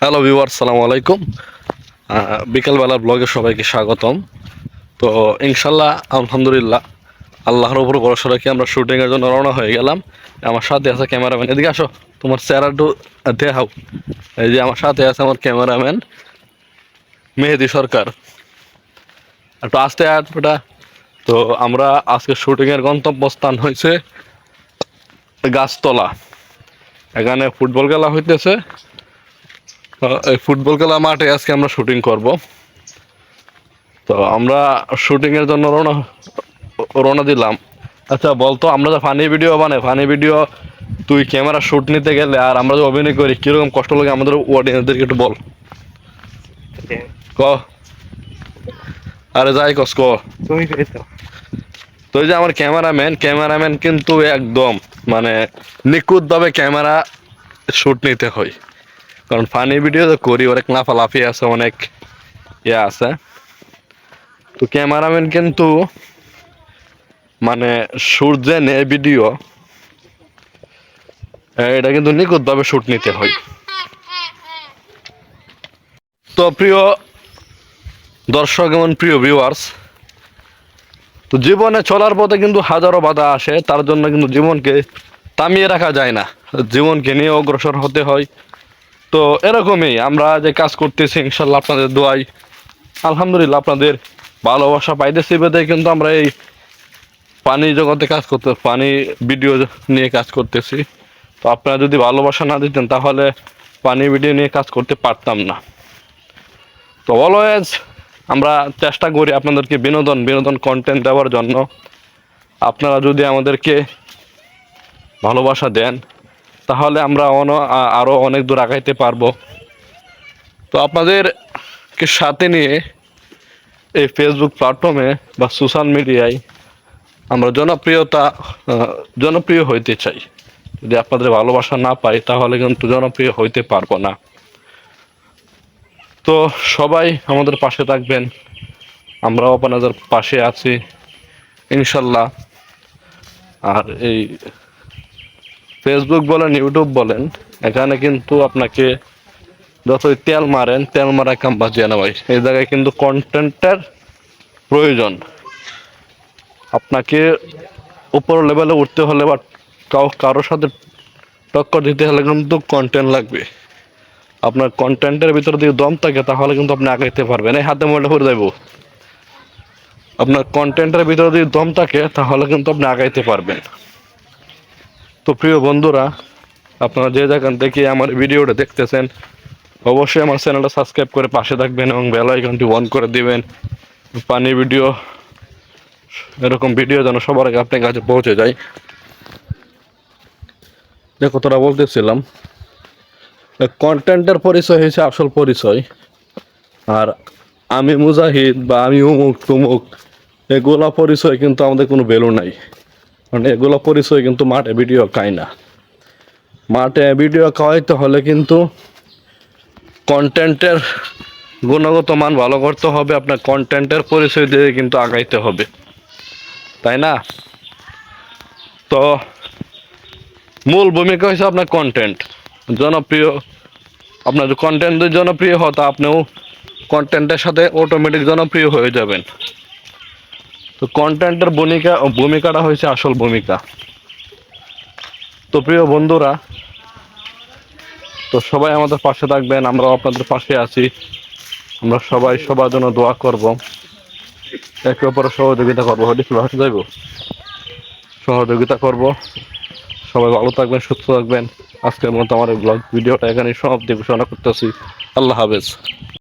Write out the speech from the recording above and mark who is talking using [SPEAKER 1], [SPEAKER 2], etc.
[SPEAKER 1] Hello viewer সালাম আলাইকুম। আহ, বিকালবেলার ব্লগে সবাইকে স্বাগতম। তো ইনশাল্লাহ আলহামদুলিল্লাহ আল্লাহর উপর ভরসা রেখে আমরা শুটিংয়ের জন্য রওনা হয়ে গেলাম। আমার সাথে আছে ক্যামেরাম্যান এদিকে আসো তোমার চেহারা একটু দেখাও। এই যে আমার সাথে আছে আমার ক্যামেরাম্যান মেহেদি সরকার। একটু আসতে আটটা তো আমরা আজকে শুটিংয়ের গন্তব্যস্থান হয়েছে গাছতলা। এখানে ফুটবল খেলা হইতেছে। ফুটবল খেলা মাঠে আজকে আমরা শুটিং করব। তো আমরা শুটিং এর জন্য রওনা রওনা দিলাম। আচ্ছা বলতো আমরা যে ফানি ভিডিও বানাই ফানি ভিডিও তুই ক্যামেরা শুট নিতে গেলে আর আমরা যে অভিনয় করি কীরকম কষ্ট লাগে আমাদের অডিয়েন্সদেরকে একটু বল। ক। আরে যাই কস ক।
[SPEAKER 2] তুমি
[SPEAKER 1] তো। যে আমার ক্যামেরাম্যান ক্যামেরাম্যান কিন্তু একদম মানে নিখুঁতভাবে ক্যামেরা শুট নিতে হয়। কারণ ফানি ভিডিও তো করি, অনেক লাফালাফি আছে, অনেক ইয়ে আছে। তো ক্যামেরাম্যান কিন্তু মানে শুট যে নেয় ভিডিও এটা কিন্তু নিখুঁতভাবে শুট নিতে হয়। তো প্রিয় দর্শক এবং প্রিয় ভিউয়ার্স তো জীবনে চলার পথে কিন্তু হাজারো বাধা আসে, তার জন্য কিন্তু জীবনকে থামিয়ে রাখা যায় না। জীবনকে নিয়ে অগ্রসর হতে হয়। তো এরকমই আমরা যে কাজ করতেছি, ইনশাল্লাহ আপনাদের দোয়াই আলহামদুলিল্লাহ আপনাদের ভালোবাসা পাইতেছি বেঁধে কিন্তু আমরা এই পানি জগতে কাজ করতে, পানি ভিডিও নিয়ে কাজ করতেছি। তো আপনারা যদি ভালোবাসা না দিতেন, তাহলে পানি ভিডিও নিয়ে কাজ করতে পারতাম না। তো অলওয়েজ আমরা চেষ্টা করি আপনাদেরকে বিনোদন বিনোদন কন্টেন্ট দেওয়ার জন্য। আপনারা যদি আমাদেরকে ভালোবাসা দেন তাহলে আমরা অন আ- আরও অনেক দূর আগাইতে পারব। তো আপনাদেরকে সাথে নিয়ে এই ফেসবুক প্ল্যাটফর্মে বা সোশ্যাল মিডিয়ায় আমরা জনপ্রিয়তা জনপ্রিয় হইতে চাই। যদি আপনাদের ভালোবাসা না পাই, তাহলে কিন্তু জনপ্রিয় হইতে পারব না। তো সবাই আমাদের পাশে থাকবেন। আমরাও আপনাদের পাশে আছি, ইনশাল্লাহ। আর এই ফেসবুক বলেন ইউটিউব বলেন, এখানে কিন্তু আপনাকে যতই তেল মারেন, তেল মারা কাম বাজিয়ে না ভাই এই জায়গায় কিন্তু কন্টেন্টের প্রয়োজন। আপনাকে উপর লেভেলে উঠতে হলে বা কারোর সাথে টক্কর দিতে হলে কিন্তু কন্টেন্ট লাগবে। আপনার কন্টেন্টের ভিতর দিয়ে দম থাকে, তাহলে কিন্তু আপনি আগাইতে পারবেন। এই হাতে মোবাইলটা করে যাইব। আপনার কন্টেন্টের ভিতরে যদি দম থাকে, তাহলে কিন্তু আপনি আগাইতে পারবেন। তো প্রিয় বন্ধুরা, আপনারা যে যেখান থেকে আমার ভিডিওটা দেখতেছেন, অবশ্যই আমার চ্যানেলটা সাবস্ক্রাইব করে পাশে থাকবেন এবং বেল আইকনটি অন করে দিবেন। পানি ভিডিও, এরকম ভিডিও যেন সবার আগে আপনার কাছে পৌঁছে যায়। যে কথাটা বলতেছিলাম কন্টেন্টের পরিচয় হয়েছে আসল পরিচয়। আর আমি মুজাহিদ বা আমি উমুক তুমুক এগুলা পরিচয় কিন্তু আমাদের কোনো ভ্যালু নাই। কারণ এগুলো পরিচয় কিন্তু মাঠে ভিডিও খায় না। মাঠে ভিডিও খাওয়াইতে হলে কিন্তু কন্টেন্টের গুণগত মান ভালো করতে হবে, আপনার কন্টেন্টের পরিচয় দিয়ে কিন্তু আগাইতে হবে। তাই না? তো মূল ভূমিকা হচ্ছে আপনার কন্টেন্ট জনপ্রিয়, আপনার কন্টেন্ট জনপ্রিয় হয়, তা আপনিও কন্টেন্টের সাথে অটোমেটিক জনপ্রিয় হয়ে যাবেন। তো কন্টেন্টের ভূমিকা, ভূমিকাটা হয়েছে আসল ভূমিকা। তো প্রিয় বন্ধুরা, তো সবাই আমাদের পাশে থাকবেন, আমরাও আপনাদের পাশে আছি। আমরা সবাই সবার জন্য দোয়া করব। একে অপরের সহযোগিতা করব। ভাষা যাইব? সহযোগিতা করব। সবাই ভালো থাকবেন, সুস্থ থাকবেন। আজকের মতো আমার ব্লগ ভিডিওটা এখানে সমাপ্তি ঘোষণা করতেছি। আল্লাহ হাফেজ।